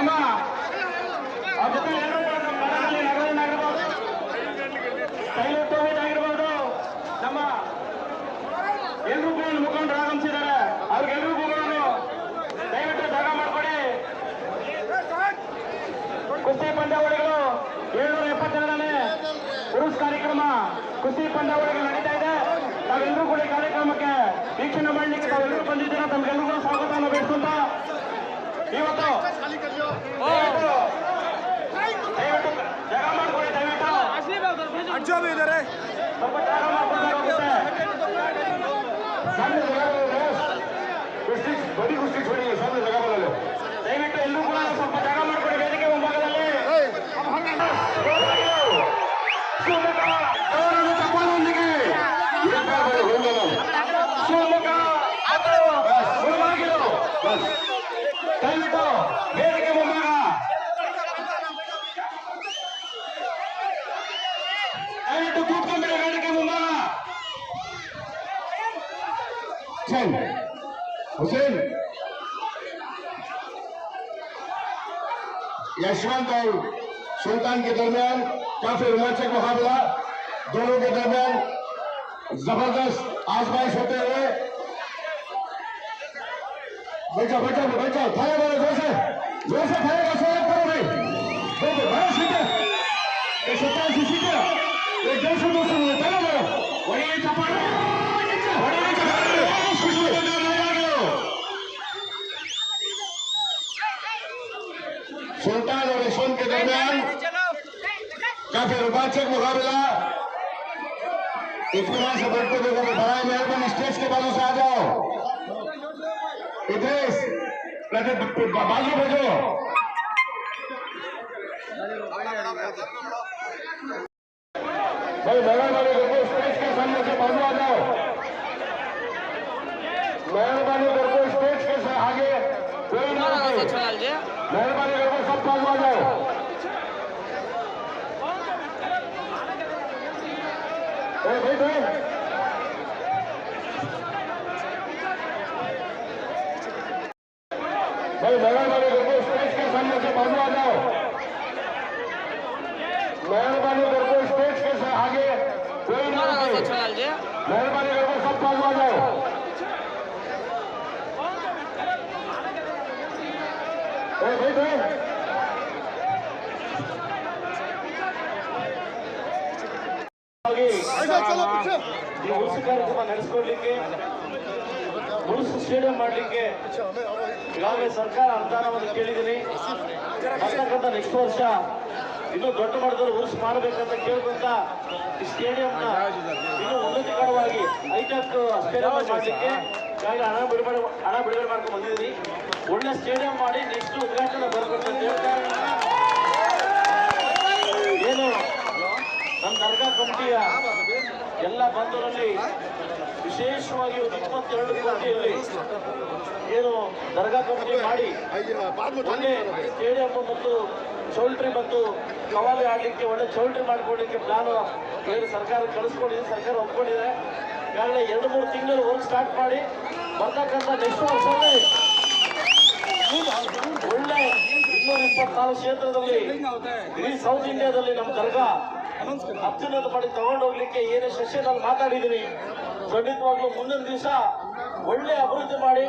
ನಮ್ಮ ಆಗಿರ್ಬೋದು. ನಮ್ಮ ಎಲ್ಲರೂ ಕೂಡ ಮುಖಂಡರು ಆಗಮಿಸಿದ್ದಾರೆ. ದಯವಿಟ್ಟು ಜಾಗ ಮಾಡ್ಕೊಡಿ. ಕುಸ್ತಿ ಪಂದ್ಯಾವಳಿಗಳು ಏಳ್ನೂರ ಎಪ್ಪತ್ತೆರಡನೇ ಕಾರ್ಯಕ್ರಮ. ಕುಸ್ತಿ ಪಂದ್ಯಾವಳಿಗಳು ನಡೀತಾ ಇದೆ. ನಾವೆಲ್ಲರೂ ಕೂಡ ಕಾರ್ಯಕ್ರಮಕ್ಕೆ ವೀಕ್ಷಣೆ ಮಾಡಲಿಕ್ಕೆ ತಾವೆಲ್ಲರೂ ಬಂದಿದ್ದೀರಾ? ತಮ್ಗೆಲ್ಲರಿಗೂ ಸ್ವಾಗತವನ್ನು ಬಯಸುತ್ತಾ ये बताओ। अच्छा भी इधर है। सामने जगह बड़ी कुश्ती छोड़ी है सामने जगह కూర్చుంటే यशवंत और सुल्तान के दरमियान काफ़ी रोमांचक मुकाबला। दोनों के दरमियान ज़बरदस्त आजमाइश होते हुए। बैठो बैठो बैठो थाया बोलो ज़ोर से ज़ोर से थाया का स्वागत करो भाई। सुल्तान से सीखे सुल्तान और यशवंत के दरमियान। काफ़ी रोमांचक मुकाबला इतना से बढ़ते लोगों को बढ़ाए मेहरबान स्टेज के बालों से आ जाओ इधर बाजू भेजो भाई मेहरबानी करके स्टेज के सामने से बाजू आ जाओ। मेहरबानी करके स्टेज के से आगे कोई ना मेहरबानी करके सब बाजू आ जाओ। बैठ बैठ भाई मेहरबानी करके स्टेज के सामने से बाजू आ जाओ। बैठ ಹಾಗಾಗಿ ಈ ಉರುಸು ಕಾರ್ಯಕ್ರಮ ನಡೆಸ್ಕೊಡ್ಲಿಕ್ಕೆ ಉರುಸು ಸ್ಟೇಡಿಯಂ ಮಾಡಲಿಕ್ಕೆ ಈಗಾಗಲೇ ಸರ್ಕಾರ ಅನುದಾನವನ್ನು ಕೇಳಿದ್ದೀನಿ. ನೆಕ್ಸ್ಟ್ ವರ್ಷ ಇನ್ನೂ ದೊಡ್ಡ ಮಟ್ಟದಲ್ಲಿ ಉರುಸು ಮಾಡಬೇಕಂತ ಕೇಳಿದಂತ ಈ ಸ್ಟೇಡಿಯಂನ ಇನ್ನೂ ಉನ್ನತೀಕರವಾಗಿ ಐಟಕ್ ಸ್ಟೇಡಿಯಂ ಮಾಡಲಿಕ್ಕೆ ಹಾಗಾಗಿ ಹಣ ಬಿಡುಗಡೆ ಹಣ ಬಿಡುಗಡೆ ಮಾಡ್ಕೊಂಡು ಬಂದಿದ್ದೀನಿ ಒಳ್ಳೆ ಸ್ಟೇಡಿಯಂ ಮಾಡಿ ನೆಕ್ಸ್ಟ್ ಉದ್ಘಾಟನೆ ಬರ್ಬೇಕು ಅಂತ ಹೇಳ್ತಾ ಏನು ನಮ್ಮ ದರ್ಗಾ ಕಮಿಟಿಯ ಎಲ್ಲ ಬಂಧುರಲ್ಲಿ ವಿಶೇಷವಾಗಿ ಒಂದು ಇಪ್ಪತ್ತೆರಡು ಕೋಟಿಯಲ್ಲಿ ಏನು ದರ್ಗಾ ಕಮಿಟಿ ಮಾಡಿ ಒಳ್ಳೆ ಸ್ಟೇಡಿಯಂ ಮತ್ತು ಚೌಲ್ಟ್ರಿ ಮತ್ತು ಕವಾಲಿ ಆಡಲಿಕ್ಕೆ, ಒಳ್ಳೆ ಚೌಲ್ಟ್ರಿ ಮಾಡ್ಕೊಡ್ಲಿಕ್ಕೆ ಪ್ಲಾನ್ ಸರ್ಕಾರ ಕಳಿಸ್ಕೊಂಡಿದೆ, ಸರ್ಕಾರ ಒಪ್ಕೊಂಡಿದೆ. ಈಗಾಗಲೇ ಎರಡು ಮೂರು ತಿಂಗಳು ವರ್ಕ್ ಸ್ಟಾರ್ಟ್ ಮಾಡಿ ಬರ್ತಕ್ಕಂಥ ನೆಕ್ಸ್ಟ್ ವರ್ಷದಲ್ಲಿ ಒಳ್ಳೆ ಇನ್ನೂರ ಇಪ್ಪತ್ನಾಲ್ಕು ಕ್ಷೇತ್ರದಲ್ಲಿ ಇಡೀ ಸೌತ್ ಇಂಡಿಯಾದಲ್ಲಿ ನಮ್ಮ ಕರ್ಗ. ಅತ್ಯುನ್ನತ ಮಾಡಿ ತಗೊಂಡು ಹೋಗ್ಲಿಕ್ಕೆ ಏನೇ ಸೆಷನ್ ಅಲ್ಲಿ ಮಾತಾಡಿದ್ದೀನಿ ಖಂಡಿತವಾಗ್ಲೂ ಮುಂದಿನ ದಿವಸ ಒಳ್ಳೆ ಅಭಿವೃದ್ಧಿ ಮಾಡಿ.